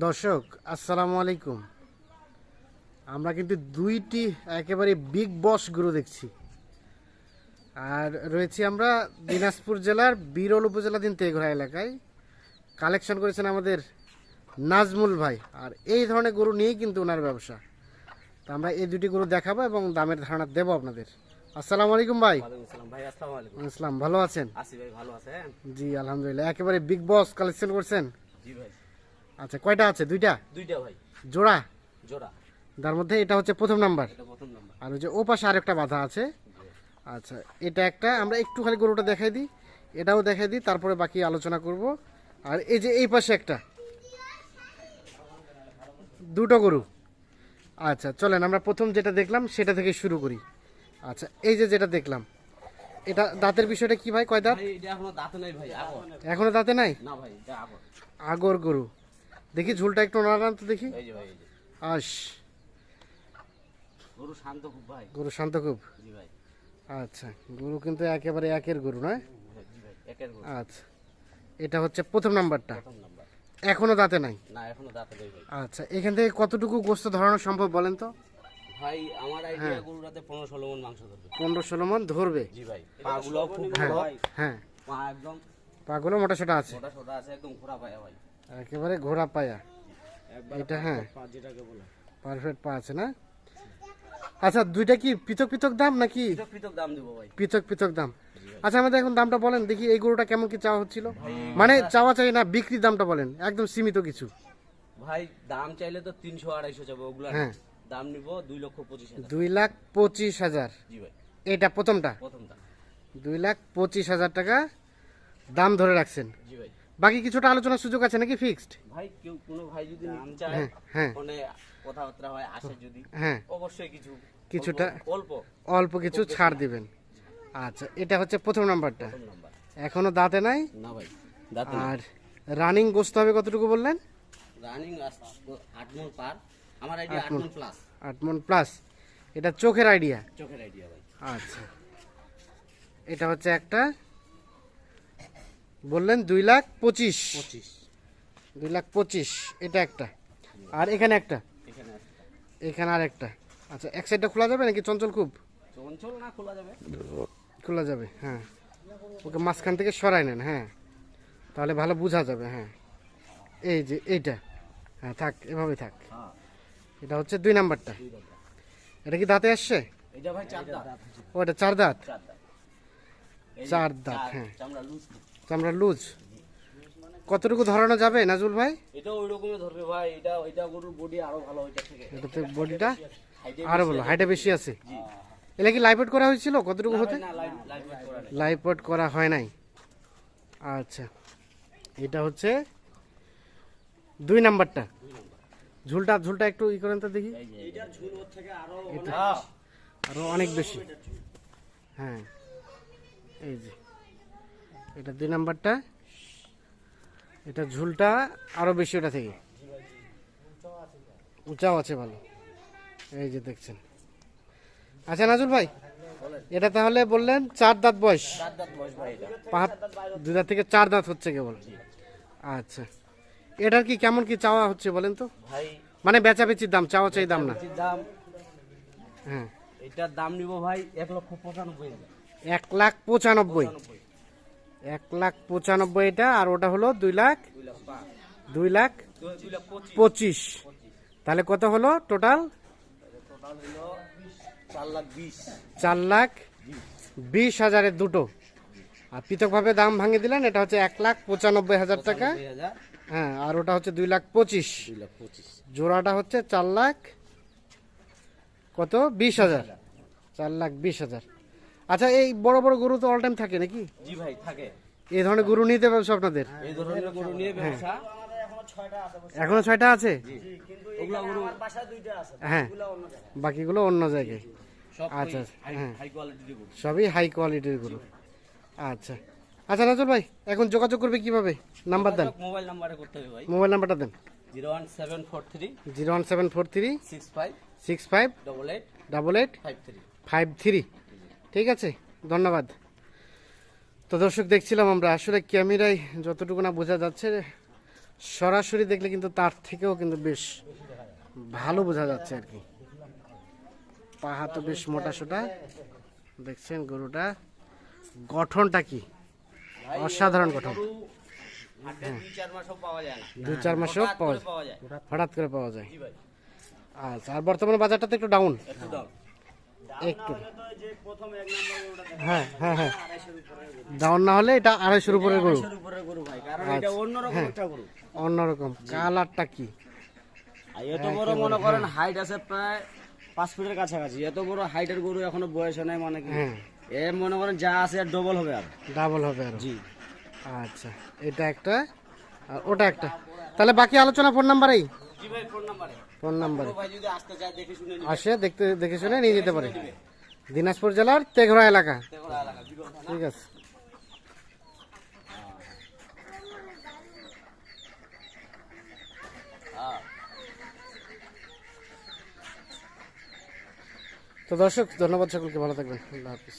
দর্শক আসসালামু আলাইকুম। আমরা কিন্তু দুইটি একেবারে বিগ বস গরু দেখছি। আর রয়েছি আমরা দিনাজপুর জেলার বিরল উপজেলাধীন তেঘরা এলাকায়। কালেকশন করেছেন আমাদের নাজমুল ভাই। আর এই ধরনের গরু নিয়েই কিন্তু ওনার ব্যবসা। তো আমরা এই দুটি গরু দেখাবো এবং দামের ধারণা দেবো আপনাদের। আসসালামু আলাইকুম ভাই। ইসলাম ভালো আছেন? ভাই ভালো আছেন? জি আলহামদুলিল্লাহ। একেবারে বিগ বস কালেকশন করছেন? জি ভাই। আচ্ছা কয়টা আছে? দুইটা? দুইটা ভাই। জোড়া? জোড়া। তার মধ্যে এটা হচ্ছে প্রথম নাম্বার। এটা প্রথম নাম্বার। আর ওই যে ও পাশে আরেকটা বাধা আছে। আচ্ছা এটা একটা। আমরা একটু খালি গরুটা দেখাই দিই। এটাও দেখাই দিই তারপরে বাকি আলোচনা করব। আর এই যে এই পাশে একটা। দুটো গরু। আচ্ছা চলেন আমরা প্রথম যেটা দেখলাম সেটা থেকে শুরু করি। আচ্ছা এই যে যেটা দেখলাম এটা দাঁতের বিষয়টা কি ভাই? কয় দাঁত? এখনও দাঁত নাই এখনও দাঁতে নাই? আগর গরু। দেখি ঝুলটা একটু নাড়ান তো দেখি। আস। গরু শান্ত খুব ভাই। গরু শান্ত খুব? আচ্ছা গরু কিন্তু একেবারে একের গরু নয়? হ্যাঁ, আচ্ছা এটা হচ্ছে প্রথম নাম্বারটা। এখনও দাঁতে নাই? না এখনও দাঁত নেই আচ্ছা এখান থেকে কতটুকু গোস্ত ধরানো সম্ভব বলেন তো? ভাই আমার আইডিয়া ষোলো মন মাংস ধরবে। মন জি ভাই খুব হ্যাঁ ভালো হ্যাঁ। পা একদম পাগুলো মোটা সোটা আছে। মোটা সোটা আছে একদম ঘোরা পায়া ভাই। একেবারে ঘোড়া পায়া। এটা হ্যাঁ। পারফেক্ট পা আছে না? আচ্ছা দুইটা কি পৃথক পৃথক দাম নাকি? পৃথক পৃথক দাম দিব ভাই। পৃথক পৃথক দাম। আচ্ছা আমাদের এখন দামটা বলেন দেখি এই গরুটা কেমন কি চাওয়া হচ্ছিল। মানে চাওয়া চাই না বিক্রির দামটা বলেন একদম সীমিত কিছু। ভাই দাম চাইলে তো তিনশো আড়াইশো যাবে ওগুলা হ্যাঁ। দাম নিব দুই লক্ষ পঁচিশ দুই লাখ পঁচিশ হাজার। এটা প্রথমটা? প্রথম দাম দুই লাখ পঁচিশ হাজার টাকা দাম ধরে রাখছেন। জি ভাই। বাকি কিছুটা আলোচনার সুযোগ আছে নাকি ফিক্সড ভাই কেউ কোনো ভাই যদি নিতে চায় হ্যাঁ, হ্যাঁ। মানে কথাবার্তা হয় আসে যদি হ্যাঁ। অবশ্যই কিছু কিছুটা- অল্প- অল্প। কিছু ছাড় দিবেন। আচ্ছা এটা হচ্ছে প্রথম নাম্বারটা। প্রথম নাম্বার। এখনও দাঁতে নাই? না ভাই দাঁতে আর রানিং গোস্ত হবে কতটুকু বললেন? রানিং আট মন পার। আমার আইডিয়া আট মন প্লাস আট মন প্লাস এটা চোখের আইডিয়া চোখের আইডিয়া ভাই। আচ্ছা। এটা হচ্ছে একটা বললেন দুই লাখ পঁচিশ। পঁচিশ। দুই লাখ পঁচিশ এটা একটা। আর এখানে একটা? এখানে আর একটা। আচ্ছা এক সাইডটা খোলা যাবে নাকি চঞ্চল খুব? চঞ্চল না খোলা যাবে। খোলা যাবে হ্যাঁ। ওকে মাঝখান থেকে সরাই নেন হ্যাঁ। তাহলে ভালো বোঝা যাবে হ্যাঁ। এই যে এইটা। হ্যাঁ থাক এভাবেই থাক। হ্যাঁ। এটা হচ্ছে দুই নাম্বারটা। এটা কি দাঁতে আসছে? এটা চার দাঁত। ও এটা চার দাঁত? চার দাঁত। হ্যাঁ। চামড়া লুজ লুজ। কতটুকু ধরানো যাবে নাজুল ভাই? এটা ওই রকমই ধরবে ভাই এটা এটা গরুর বডি আরও ভালো থেকে। এটাতে বডিটা হাইটে আরও ভালো হাইটে বেশি আছে। জি। এটা কি লাইভ করা হয়েছিল? কতটুকু হতে? না লাইভ করা নেই। লাইভ করা হয় নাই। আচ্ছা। এটা হচ্ছে দুই নাম্বারটা। ঝুলটা ঝুলটা একটু ই করেন তো দেখি। এই যে ঝুল ওর থেকে আরও আরও অনেক বেশি। হ্যাঁ। এই যে। এটা দুই নাম্বারটা। এটা ঝুলটা আরও বেশি ওটা থেকে। উঁচাও আছে ভালো। এই যে দেখছেন। আচ্ছা নাজুল ভাই এটা তাহলে বললেন চার দাঁত বয়স। দুই দাঁত থেকে চার দাঁত হচ্ছে কেবল। আচ্ছা। এটার কি কেমন কি চাওয়া হচ্ছে বলেন তো? মানে বেচা বেচির দাম চাওয়া চাই দাম না? হ্যাঁ। এটার দাম নিব ভাই এক লক্ষ পঁচানব্বই এক লাখ পঁচানব্বই। এক লাখ পঁচানব্বই এটা আর ওটা হলো দুই লাখ দুই লাখ পঁচিশ। তাহলে কত হলো টোটাল? চার লাখ বিশ। হাজারের দুটো। আর পৃথকভাবে দাম ভাঙে দিলেন এটা হচ্ছে এক লাখ পঁচানব্বই হাজার টাকা। হ্যাঁ আর ওটা হচ্ছে দুই লাখ পঁচিশ। জোড়াটা হচ্ছে চার লাখ কত? বিশ হাজার। চার লাখ বিশ হাজার। আচ্ছা এই বড় বড় গরু তো অল টাইম থাকে নাকি? জি ভাই থাকে। এই ধরনের গরু নিতে ব্যবসা আপনাদের? এই ধরনের গরু নিয়ে ব্যবসা। এখনও ছয়টা আছে? হ্যাঁ। বাকিগুলো অন্য জায়গায়। সব আচ্ছা, হ্যাঁ। হাই কোয়ালিটির গরু। সবই হাই কোয়ালিটির গরু। আচ্ছা। আচ্ছা নাজল ভাই এখন যোগাযোগ করবে কীভাবে? নাম্বার দেন। মোবাইল নাম্বারে করতে হবে ভাই। মোবাইল নাম্বারটা দেন। Zero one seven four three zero one seven four three six five six five double eight double eight five three. Five three. ঠিক আছে? ধন্যবাদ। তো দর্শক, দেখছিলাম আমরা। আসলে ক্যামেরায় যতটুকু না বোঝা যাচ্ছে, সরাসরি দেখলে কিন্তু তার থেকেও কিন্তু বেশ ভালো বোঝা যাচ্ছে আর কি। পাহা তো বেশ মোটা সোটা। দেখছেন গরুটা? গঠনটা কি? অসাধারণ গঠন। যায় দু চার মাসেও পাওয়া যায়। হঠাৎ করে পাওয়া যায়। আচ্ছা আর বর্তমানে বাজারটা তো একটু ডাউন একটু হ্যাঁ হ্যাঁ হ্যাঁ। ডাউন না হলে এটা আড়াইশোর উপরে গরু। দেড়শোর উপরে গরু অন্যরকম কালারটা কি? এত বড় মনে করেন হাইট আছে প্রায় পাঁচ ফিটের কাছাকাছি। এত বড় হাইটের গরু এখনও বয়স হয় নাই মানে কি? হ্যাঁ। এ মনে করেন যা আছে আর ডবল হবে আর। ডাবল হবে আর। জি। আচ্ছা এটা একটা আর ওটা একটা। তাহলে বাকি আলোচনা ফোন নাম্বারেই জি ভাই ফোন নাম্বারে ফোন নাম্বারে। আসে দেখতে দেখে শুনে নিয়ে যেতে পারে। দিনাজপুর জেলার তেঘরা এলাকা। ঠিক আছে। তো দর্শক ধন্যবাদ সকলকে ভালো থাকবেন। আল্লাহ হাফিজ।